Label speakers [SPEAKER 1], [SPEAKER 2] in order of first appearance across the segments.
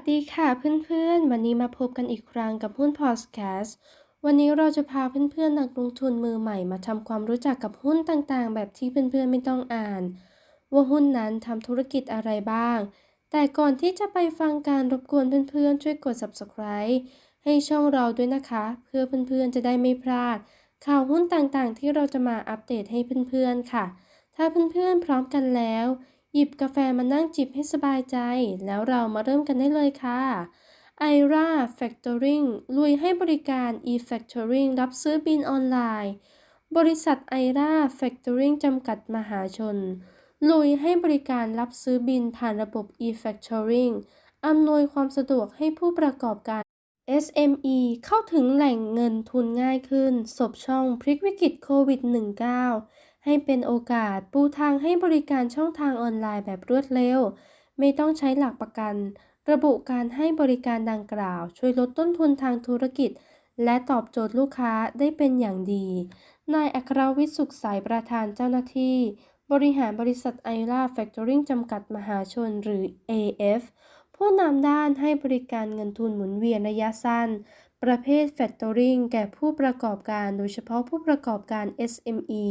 [SPEAKER 1] สวัสดีค่ะเพื่อนๆ วันนี้มาพบกันอีกครั้งกับหุ้นพอดแคสต์วันนี้เราจะพาเพื่อนๆ นักลงทุนมือใหม่มาทำความรู้จักกับหุ้นต่างๆ แบบที่เพื่อนๆ ไม่ต้องอ่าน ว่าหุ้นนั้นทำธุรกิจอะไรบ้าง แต่ก่อนที่จะไปฟังการรบกวนเพื่อนๆ ช่วยกด subscribe ให้ช่องเราด้วยนะคะ เพื่อเพื่อนๆ จะได้ไม่พลาด ข่าวหุ้นต่างๆ ที่เราจะมาอัปเดตให้เพื่อนๆ ค่ะ ถ้าเพื่อนๆ พร้อมกันแล้ว หยิบกาแฟมานั่งจิบให้สบายใจ แล้วเรามาเริ่มกันได้เลยค่ะ IRA Factoring ลุยให้บริการ e-factoring รับซื้อบินออนไลน์ บริษัท IRA Factoring จำกัดมหาชน ลุยให้บริการรับซื้อบินผ่านระบบ e-factoring อำนวยความสะดวกให้ผู้ประกอบการ SME เข้าถึงแหล่งเงินทุนง่ายขึ้น สบช่องพลิกวิกฤตโควิด -19 ให้เป็นโอกาสปูทางให้บริการช่องทางออนไลน์แบบรวดเร็ว ไม่ต้องใช้หลักประกัน ระบุการให้บริการดังกล่าว ช่วยลดต้นทุนทางธุรกิจ และตอบโจทย์ลูกค้าได้เป็นอย่างดี นายอัครวิทย์สุขสายประธานเจ้าหน้าที่ บริหารบริษัทไอราแฟคทอริงจำกัดมหาชนหรือ AF ผู้นำด้านให้บริการเงินทุนหมุนเวียนระยะสั้น ประเภท Factoring แก่ผู้ประกอบการโดยเฉพาะผู้ประกอบการ SME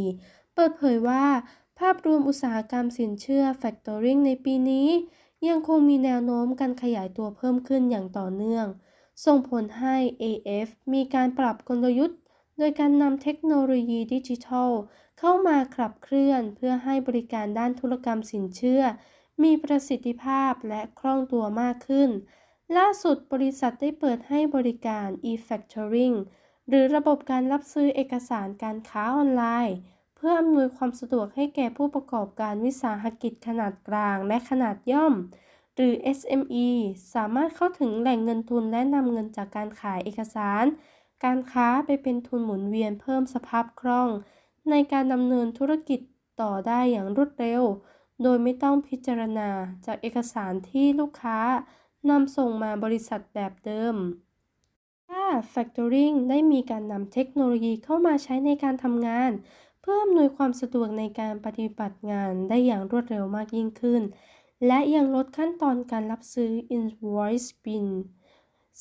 [SPEAKER 1] ปิดเผยว่า ภาพรวมอุตสาหกรรมสินเชื่อ Factoring ในปีนี้ ยังคงมีแนวโน้มการขยายตัวเพิ่มขึ้นอย่างต่อเนื่อง ส่งผลให้ AF มีการปรับกลยุทธ์ โดยการนำเทคโนโลยีดิจิทัล เข้ามาขับเคลื่อนเพื่อให้บริการด้านธุรกรรมสินเชื่อ มีประสิทธิภาพและคล่องตัวมากขึ้น ล่าสุดบริษัทได้เปิดให้บริการ e-factoring หรือระบบการรับซื้อเอกสารการค้าออนไลน์ เพื่ออำนวยความสะดวกให้แก่ผู้ประกอบการวิสาหกิจขนาดกลางและขนาดย่อม หรือ SME สามารถเข้าถึงแหล่งเงินทุนและนำเงินจากการขายเอกสาร การค้าไปเป็นทุนหมุนเวียนเพิ่มสภาพคล่อง ในการดำเนินธุรกิจต่อได้อย่างรวดเร็ว โดยไม่ต้องพิจารณาจากเอกสารที่ลูกค้านำส่งมาบริษัทแบบเดิม ถ้า Factoring ได้มีการนำเทคโนโลยีเข้ามาใช้ในการทำงาน เพื่ออำนวยความสะดวกในการปฏิบัติงานได้อย่างรวดเร็วมากยิ่งขึ้น และยังลดขั้นตอนการรับซื้อ Invoice Bin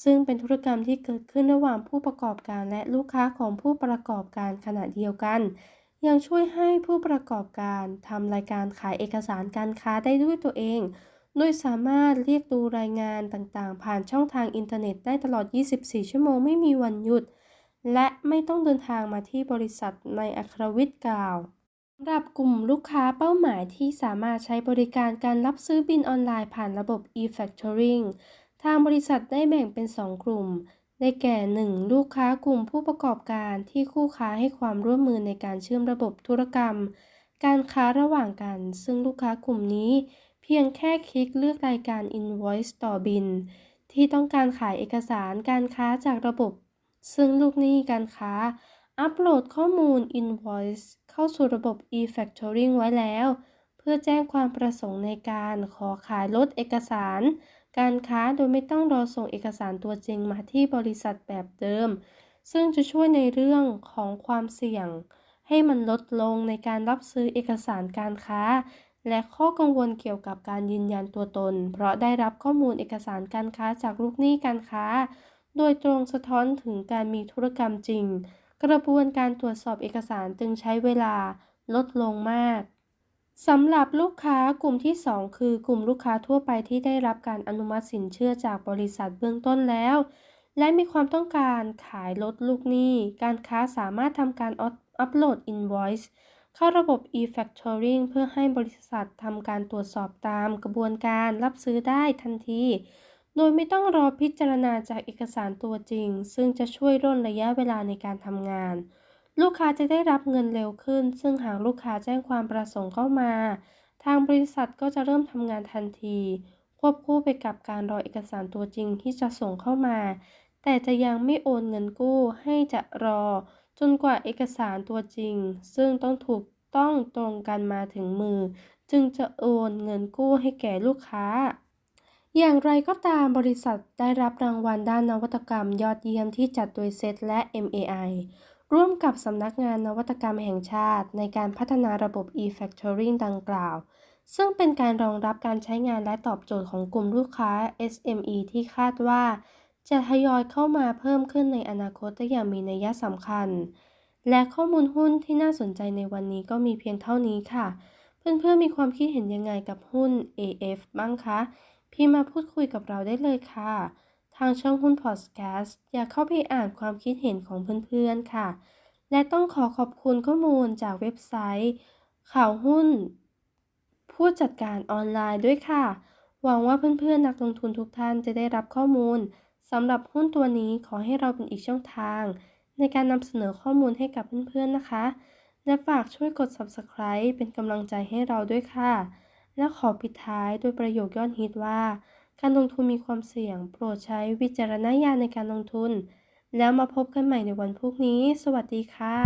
[SPEAKER 1] ซึ่งเป็นธุรกรรมที่เกิดขึ้นระหว่างผู้ประกอบการและลูกค้าของผู้ประกอบการขณะเดียวกัน ยังช่วยให้ผู้ประกอบการทำรายการขายเอกสารการค้าได้ด้วยตัวเอง โดยสามารถเรียกดูรายงานต่างๆ ผ่านช่องทางอินเทอร์เน็ตได้ตลอด 24 ชั่วโมงไม่มีวันหยุด และไม่ต้องเดินทางมาที่บริษัทในอัครวิทย์กล่าวสำหรับกลุ่มลูกค้าเป้าหมายที่สามารถใช้บริการการรับซื้อบินออนไลน์ผ่านระบบ e-factoring ทางบริษัทได้แบ่งเป็น 2 กลุ่ม ได้แก่ 1. ลูกค้ากลุ่มผู้ประกอบการที่คู่ค้าให้ความร่วมมือในการเชื่อมระบบธุรกรรม การค้าระหว่างกัน ซึ่งลูกค้ากลุ่มนี้ เพียงแค่คลิกเลือกรายการ Invoice ต่อบิน ที่ต้องการขายเอกสารการค้าจากระบบ ซึ่งลูกหนี้การค้า อัปโหลดข้อมูล Invoice เข้าสู่ระบบ e-factoring ไว้แล้ว เพื่อแจ้งความประสงค์ในการขอขายลดเอกสาร การค้าโดยไม่ต้องรอส่งเอกสารตัวจริงมาที่บริษัทแบบเดิม ซึ่งจะช่วยในเรื่องของความเสี่ยง ให้มันลดลงในการรับซื้อเอกสารการค้าและข้อกังวลเกี่ยวกับการยืนยันตัวตน เพราะได้รับข้อมูลเอกสารการค้าจากลูกหนี้การค้า โดยตรงสะท้อนถึงการมีธุรกรรมจริง กระบวนการตรวจสอบเอกสารจึงใช้เวลาลดลงมากสำหรับลูกค้ากลุ่มที่ 2 คือกลุ่มลูกค้าทั่วไปที่ได้รับการอนุมัติสินเชื่อจากบริษัทเบื้องต้นแล้ว และมีความต้องการขายลดลูกหนี้ การค้าสามารถทำการอัปโหลด Invoice เข้าระบบ e-factoring เพื่อให้บริษัททำการตรวจสอบตามกระบวนการรับซื้อได้ทันที โดยไม่ต้องรอพิจารณาจากเอกสารตัวจริง ซึ่งจะช่วยร่นระยะเวลาในการทำงาน ลูกค้าจะได้รับเงินเร็วขึ้น ซึ่งหากลูกค้าแจ้งความประสงค์เข้ามา ทางบริษัทก็จะเริ่มทำงานทันที ควบคู่ไปกับการรอเอกสารตัวจริงที่จะส่งเข้ามา แต่จะยังไม่โอนเงินกู้ให้จะรอ จนกว่าเอกสารตัวจริง ซึ่งต้องถูกต้องตรงกันมาถึงมือ จึงจะโอนเงินกู้ให้แก่ลูกค้า อย่างไรก็ตามบริษัทได้รับรางวัลด้านนวัตกรรมยอดเยี่ยมที่จัดโดยเซตและ MAI ร่วมกับสำนักงานนวัตกรรมแห่งชาติ ในการพัฒนาระบบ e-factoring ดังกล่าว ซึ่งเป็นการรองรับการใช้งานและตอบโจทย์ของกลุ่มลูกค้า SME ที่คาดว่า จะทยอยเข้ามาเพิ่มขึ้นในอนาคตได้อย่างมีนัยสำคัญ และข้อมูลหุ้นที่น่าสนใจในวันนี้ก็มีเพียงเท่านี้ค่ะ เพื่อนๆมีความคิดเห็นยังไงกับหุ้น AF บ้างคะ พ์มาพูดคุยกับเราได้เลยค่ะ ทางช่องหุ้นพอดแคสต์อยากเข้าไปอ่านความคิดเห็นของเพื่อนๆค่ะ และต้องขอขอบคุณข้อมูลจากเว็บไซต์ ข่าวหุ้น ผู้จัดการออนไลน์ด้วยค่ะ หวังว่าเพื่อนๆนักลงทุนทุกท่านจะได้รับข้อมูลสำหรับหุ้นตัวนี้ขอให้เราเป็นอีกช่องทาง ในการนำเสนอข้อมูลให้กับเพื่อนๆนะคะ และฝากช่วยกด Subscribe เป็นกำลังใจให้เราด้วยค่ะ และขอปิดท้ายด้วยประโยคยอดฮิตว่า การลงทุนมีความเสี่ยง โปรดใช้วิจารณญาณในการลงทุน แล้วมาพบกันใหม่ในวันพรุ่งนี้ สวัสดีค่ะ